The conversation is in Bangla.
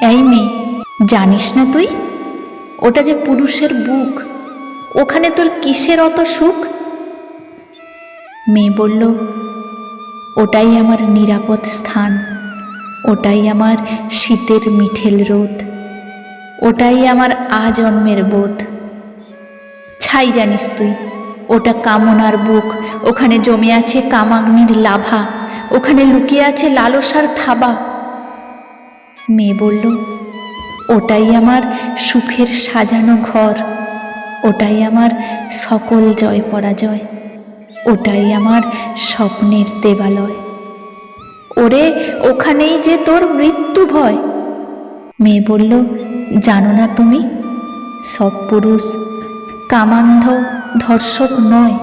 এই মেয়ে, জানিস না তুই? ওটা যে পুরুষের বুক, ওখানে তোর কিসের অত সুখ? মেয়ে বলল, ওটাই আমার নিরাপদ স্থান, ওটাই আমার শীতের মিঠেল রোদ, ওটাই আমার আজন্মের বোধ। ছাই জানিস তুই, ওটা কামনার বুক, ওখানে জমে আছে কামাগ্নির লাভা, ওখানে লুকিয়ে আছে লালসার থাবা। মেয়ে বলল, ওটাই আমার সুখের সাজানো ঘর, ওটাই আমার সকল জয় পরাজয়, ওটাই আমার স্বপ্নের দেবালয়। ওরে, ওখানেই যে তোর মৃত্যু ভয়। মেয়ে বলল, জানো না তুমি, সব পুরুষ কামান্ধ ধর্ষক নয়